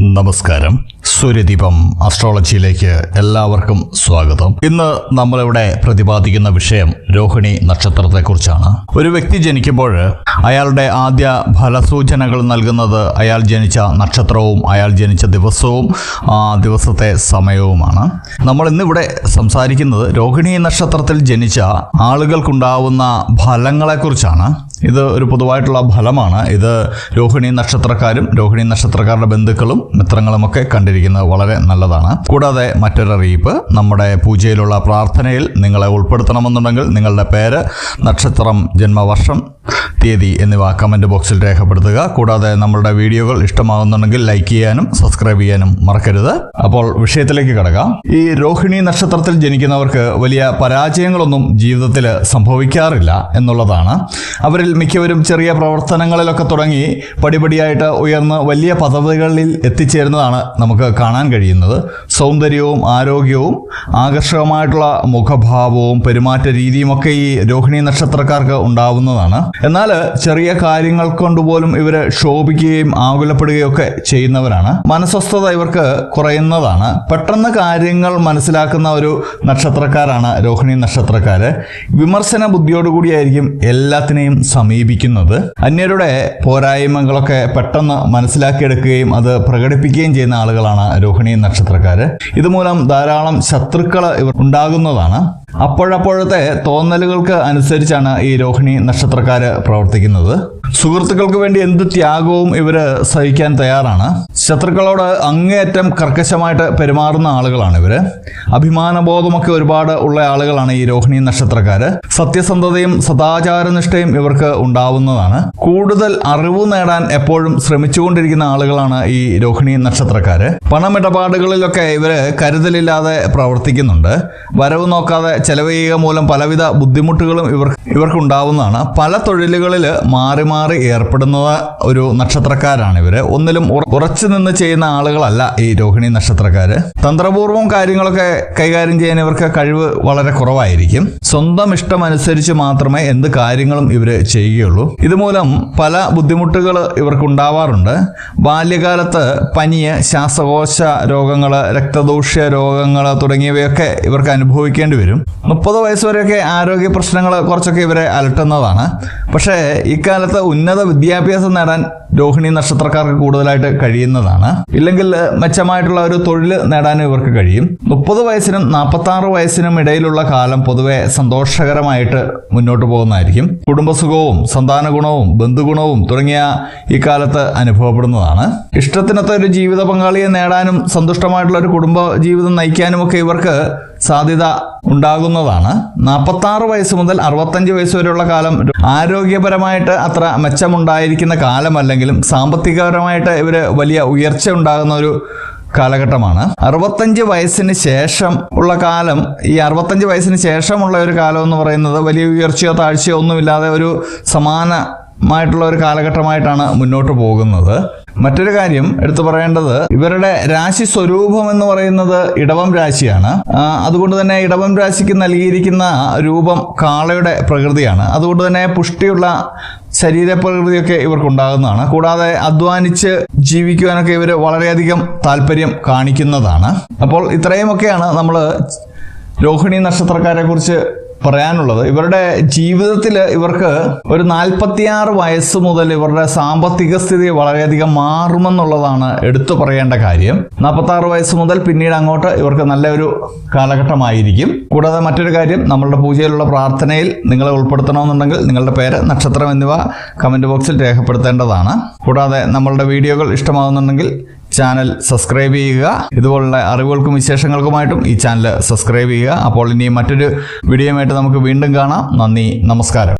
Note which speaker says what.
Speaker 1: നമസ്കാരം. സൂര്യദീപം അസ്ട്രോളജിയിലേക്ക് എല്ലാവർക്കും സ്വാഗതം. ഇന്ന് നമ്മളിവിടെ പ്രതിപാദിക്കുന്ന വിഷയം രോഹിണി നക്ഷത്രത്തെക്കുറിച്ചാണ്. ഒരു വ്യക്തി ജനിക്കുമ്പോൾ അയാളുടെ ആദ്യ ഫലസൂചനകൾ നൽകുന്നത് അയാൾ ജനിച്ച നക്ഷത്രവും അയാൾ ജനിച്ച ദിവസവും ആ ദിവസത്തെ സമയവുമാണ്. നമ്മൾ ഇന്നിവിടെ സംസാരിക്കുന്നത് രോഹിണി നക്ഷത്രത്തിൽ ജനിച്ച ആളുകൾക്കുണ്ടാവുന്ന ഫലങ്ങളെക്കുറിച്ചാണ്. ഇത് ഒരു പൊതുവായിട്ടുള്ള ഫലമാണ്. ഇത് രോഹിണി നക്ഷത്രക്കാരും രോഹിണി നക്ഷത്രക്കാരുടെ ബന്ധുക്കളും മിത്രങ്ങളുമൊക്കെ കണ്ടിരിക്കുന്നത് വളരെ നല്ലതാണ്. കൂടാതെ മറ്റൊരറിയിപ്പ് നമ്മുടെ പൂജയിലുള്ള പ്രാർത്ഥനയിൽ നിങ്ങളെ ഉൾപ്പെടുത്തണമെന്നുണ്ടെങ്കിൽ നിങ്ങളുടെ പേര് നക്ഷത്രം ജന്മവർഷം തീയതി എന്നിവ കമന്റ് ബോക്സിൽ രേഖപ്പെടുത്തുക. കൂടാതെ നമ്മളുടെ വീഡിയോകൾ ഇഷ്ടമാകുന്നുണ്ടെങ്കിൽ ലൈക്ക് ചെയ്യാനും സബ്സ്ക്രൈബ് ചെയ്യാനും മറക്കരുത്. അപ്പോൾ വിഷയത്തിലേക്ക് കടക്കാം. ഈ രോഹിണി നക്ഷത്രത്തിൽ ജനിക്കുന്നവർക്ക് വലിയ പരാജയങ്ങളൊന്നും ജീവിതത്തിൽ സംഭവിക്കാറില്ല എന്നുള്ളതാണ്. അവരിൽ മിക്കവരും ചെറിയ പ്രവർത്തനങ്ങളിലൊക്കെ തുടങ്ങി പടിപടിയായിട്ട് ഉയർന്ന് വലിയ പദവികളിൽ എത്തിച്ചേരുന്നതാണ് നമുക്ക് കാണാൻ കഴിയുന്നത്. സൗന്ദര്യവും ആരോഗ്യവും ആകർഷകമായിട്ടുള്ള മുഖഭാവവും പെരുമാറ്റ രീതിയുമൊക്കെ ഈ രോഹിണി നക്ഷത്രക്കാർക്ക് ഉണ്ടാവുന്നതാണ്. എന്നാൽ ചെറിയ കാര്യങ്ങൾ കൊണ്ടുപോലും ഇവർ ക്ഷോഭിക്കുകയും ആകുലപ്പെടുകയും ഒക്കെ ചെയ്യുന്നവരാണ്. മനസ്വസ്ഥത ഇവർക്ക് കുറയുന്നതാണ്. പെട്ടെന്ന് കാര്യങ്ങൾ മനസ്സിലാക്കുന്ന ഒരു നക്ഷത്രക്കാരാണ് രോഹിണി നക്ഷത്രക്കാര്. വിമർശന ബുദ്ധിയോടുകൂടിയായിരിക്കും എല്ലാത്തിനെയും സമീപിക്കുന്നത്. അന്യരുടെ പോരായ്മകളൊക്കെ പെട്ടെന്ന് മനസ്സിലാക്കിയെടുക്കുകയും അത് പ്രകടിപ്പിക്കുകയും ചെയ്യുന്ന ആളുകളാണ് രോഹിണി നക്ഷത്രക്കാര്. ഇതുമൂലം ധാരാളം ശത്രുക്കൾ ഇവർ ഉണ്ടാകുന്നതാണ്. അപ്പോഴപ്പോഴത്തെ തോന്നലുകൾക്ക് അനുസരിച്ചാണ് ഈ രോഹിണി നക്ഷത്രക്കാര് പ്രവർത്തിക്കുന്നത്. സുഹൃത്തുക്കൾക്ക് വേണ്ടി എന്ത് ത്യാഗവും ഇവർ സഹിക്കാൻ തയ്യാറാണ്. ശത്രുക്കളോട് അങ്ങേയറ്റം കർക്കശമായിട്ട് പെരുമാറുന്ന ആളുകളാണ് ഇവർ അഭിമാനബോധമൊക്കെ ഒരുപാട് ഉള്ള ആളുകളാണ് ഈ രോഹിണി നക്ഷത്രക്കാര്. സത്യസന്ധതയും സദാചാരനിഷ്ഠയും ഇവർക്ക് ഉണ്ടാവുന്നതാണ്. കൂടുതൽ അറിവ് നേടാൻ എപ്പോഴും ശ്രമിച്ചുകൊണ്ടിരിക്കുന്ന ആളുകളാണ് ഈ രോഹിണി നക്ഷത്രക്കാര്. പണമിടപാടുകളിലൊക്കെ ഇവർ കരുതലില്ലാതെ പ്രവർത്തിക്കുന്നുണ്ട്. വരവ് നോക്കാതെ ചെലവ് ചെയ്യുക മൂലം പലവിധ ബുദ്ധിമുട്ടുകളും ഇവർ ഇവർക്കുണ്ടാവുന്നതാണ്. പല തൊഴിലുകളിൽ മാറി ഏർപ്പെടുന്ന ഒരു നക്ഷത്രക്കാരാണ് ഇവർ. ഒന്നിലും ഉറ- ഉറച്ചു നിന്ന് ചെയ്യുന്ന ആളുകളല്ല ഈ രോഹിണി നക്ഷത്രക്കാര്. തന്ത്രപൂർവം കാര്യങ്ങളൊക്കെ കൈകാര്യം ചെയ്യാൻ ഇവർക്ക് കഴിവ് വളരെ കുറവായിരിക്കും. സ്വന്തം ഇഷ്ടമനുസരിച്ച് മാത്രമേ എന്ത് കാര്യങ്ങളും ഇവർ ചെയ്യുകയുള്ളൂ. ഇതുമൂലം പല ബുദ്ധിമുട്ടുകൾ ഇവർക്ക് ഉണ്ടാവാറുണ്ട് ബാല്യകാലത്ത് പനിയ് ശ്വാസകോശ രോഗങ്ങൾ രക്തദൂഷ്യ രോഗങ്ങൾ തുടങ്ങിയവയൊക്കെ ഇവർക്ക് അനുഭവിക്കേണ്ടി വരും. മുപ്പത് വയസ്സുവരെയൊക്കെ ആരോഗ്യ പ്രശ്നങ്ങൾ കുറച്ചൊക്കെ ഇവരെ അലട്ടുന്നതാണ്. പക്ഷേ ഇക്കാലത്ത് ഉന്നത വിദ്യാഭ്യാസം നേടാൻ രോഹിണി നക്ഷത്രക്കാർക്ക് കൂടുതലായിട്ട് കഴിയുന്നതാണ്. ഇല്ലെങ്കിൽ മെച്ചമായിട്ടുള്ള ഒരു തൊഴിൽ നേടാനും ഇവർക്ക് കഴിയും. മുപ്പത് വയസ്സിനും നാൽപ്പത്തി ആറ് വയസ്സിനും ഇടയിലുള്ള കാലം പൊതുവെ സന്തോഷകരമായിട്ട് മുന്നോട്ട് പോകുന്നതായിരിക്കും. കുടുംബസുഖവും സന്താന ഗുണവും ബന്ധുഗുണവും തുടങ്ങിയ ഇക്കാലത്ത് കാലത്ത് അനുഭവപ്പെടുന്നതാണ്. ഇഷ്ടത്തിനൊത്ത ഒരു ജീവിത പങ്കാളിയെ നേടാനും സന്തുഷ്ടമായിട്ടുള്ള ഒരു കുടുംബ ജീവിതം നയിക്കാനും ഒക്കെ ഇവർക്ക് സാധ്യത ഉണ്ടാകുന്നതാണ്. നാൽപ്പത്താറ് വയസ്സ് മുതൽ അറുപത്തഞ്ച് വയസ്സ് വരെയുള്ള കാലം ആരോഗ്യപരമായിട്ട് അത്ര മെച്ചമുണ്ടായിരിക്കുന്ന കാലമല്ലെങ്കിലും സാമ്പത്തികപരമായിട്ട് ഇവർ വലിയ ഉയർച്ച ഉണ്ടാകുന്ന ഒരു കാലഘട്ടമാണ്. അറുപത്തഞ്ച് വയസ്സിന് ശേഷം ഉള്ള കാലം ഈ അറുപത്തഞ്ച് വയസ്സിന് ശേഷമുള്ള ഒരു കാലം എന്ന് പറയുന്നത് വലിയ ഉയർച്ചയോ താഴ്ചയോ ഒന്നുമില്ലാതെ ഒരു സമാനമായിട്ടുള്ള ഒരു കാലഘട്ടമായിട്ടാണ് മുന്നോട്ട് പോകുന്നത്. മറ്റൊരു കാര്യം എടുത്തു പറയേണ്ടത് ഇവരുടെ രാശി സ്വരൂപം എന്ന് പറയുന്നത് ഇടവം രാശിയാണ്. അതുകൊണ്ട് തന്നെ ഇടവം രാശിക്ക് നൽകിയിരിക്കുന്ന രൂപം കാളയുടെ പ്രകൃതിയാണ്. അതുകൊണ്ട് തന്നെ പുഷ്ടിയുള്ള ശരീരപ്രകൃതിയൊക്കെ ഇവർക്കുണ്ടാകുന്നതാണ്. കൂടാതെ അധ്വാനിച്ച് ജീവിക്കുവാനൊക്കെ ഇവർ വളരെയധികം താല്പര്യം കാണിക്കുന്നതാണ്. അപ്പോൾ ഇത്രയുമൊക്കെയാണ് നമ്മൾ രോഹിണി നക്ഷത്രക്കാരെ കുറിച്ച് പറയാനുള്ളത്. ഇവരുടെ ജീവിതത്തിൽ ഇവർക്ക് ഒരു നാൽപ്പത്തിയാറ് വയസ്സ് മുതൽ ഇവരുടെ സാമ്പത്തിക സ്ഥിതി വളരെയധികം മാറുമെന്നുള്ളതാണ് എടുത്തു പറയേണ്ട കാര്യം. നാൽപ്പത്തി ആറ് വയസ്സ് മുതൽ പിന്നീട് അങ്ങോട്ട് ഇവർക്ക് നല്ലൊരു കാലഘട്ടമായിരിക്കും. കൂടാതെ മറ്റൊരു കാര്യം നമ്മളുടെ പൂജയിലുള്ള പ്രാർത്ഥനയിൽ നിങ്ങളെ ഉൾപ്പെടുത്തണമെന്നുണ്ടെങ്കിൽ നിങ്ങളുടെ പേര് നക്ഷത്രം എന്നിവ കമന്റ് ബോക്സിൽ രേഖപ്പെടുത്തേണ്ടതാണ്. കൂടാതെ നമ്മളുടെ വീഡിയോകൾ ഇഷ്ടമാകുന്നുണ്ടെങ്കിൽ ചാനൽ സബ്സ്ക്രൈബ് ചെയ്യുക. ഇതുപോലുള്ള അറിവുകൾക്കും വിശേഷങ്ങൾക്കുമായിട്ടും ഈ ചാനൽ സബ്സ്ക്രൈബ് ചെയ്യുക. അപ്പോൾ ഇനി മറ്റൊരു വീഡിയോയുമായിട്ട് നമുക്ക് വീണ്ടും കാണാം. നന്ദി നമസ്കാരം.